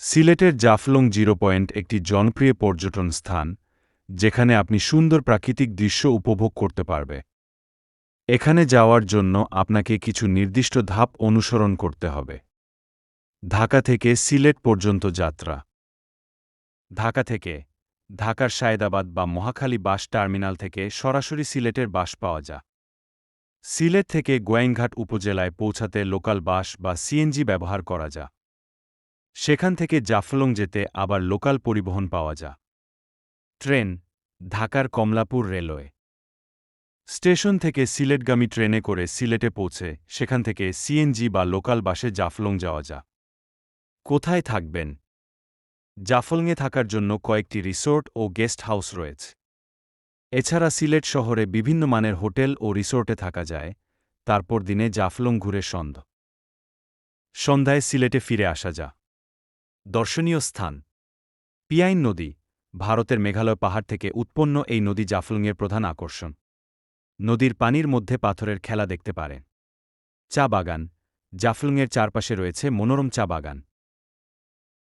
সিলেটের Jaflong zero point একটি জনপ্রিয় পর্যটন স্থান, যেখানে আপনি সুন্দর প্রাকৃতিক দৃশ্য উপভোগ করতে পারবে। এখানে যাওয়ার জন্য আপনাকে কিছু নির্দিষ্ট ধাপ অনুসরণ করতে হবে। ঢাকা থেকে সিলেট পর্যন্ত যাত্রা। ঢাকা থেকে ঢাকার সায়েদাবাদ বা মহাখালী বাস টার্মিনাল থেকে সরাসরি সিলেটের বাস পাওয়া যায়। সিলেট থেকে গোয়াইনঘাট উপজেলায় পৌঁছাতে লোকাল বাস বা সিএনজি ব্যবহার করা যায়। সেখান থেকে জাফলং যেতে আবার লোকাল পরিবহন পাওয়া যা। ট্রেন, ঢাকার কমলাপুর রেলওয়ে। স্টেশন থেকে সিলেটগামী ট্রেনে করে সিলেটে পৌঁছে সেখান থেকে সিএনজি বা লোকাল বাসে জাফলং যাওয়া যা। কোথায় থাকবেন? জাফলংয়ে থাকার জন্য কয়েকটি রিসোর্ট ও গেস্ট হাউস রয়েছে। এছাড়া সিলেট শহরে বিভিন্ন মানের হোটেল ও রিসোর্টে থাকা যায়, তারপর দিনে জাফলং ঘুরে সন্ধ্য। সন্ধ্যায় সিলেটে ফিরে আসা যা। দর্শনীয় স্থান। পিয়াইন নদী, ভারতের মেঘালয় পাহাড় থেকে উৎপন্ন এই নদী জাফলুংয়ের প্রধান আকর্ষণ। নদীর পানির মধ্যে পাথরের খেলা দেখতে পারে। চা বাগান, জাফলুংয়ের চারপাশে রয়েছে মনোরম চা বাগান।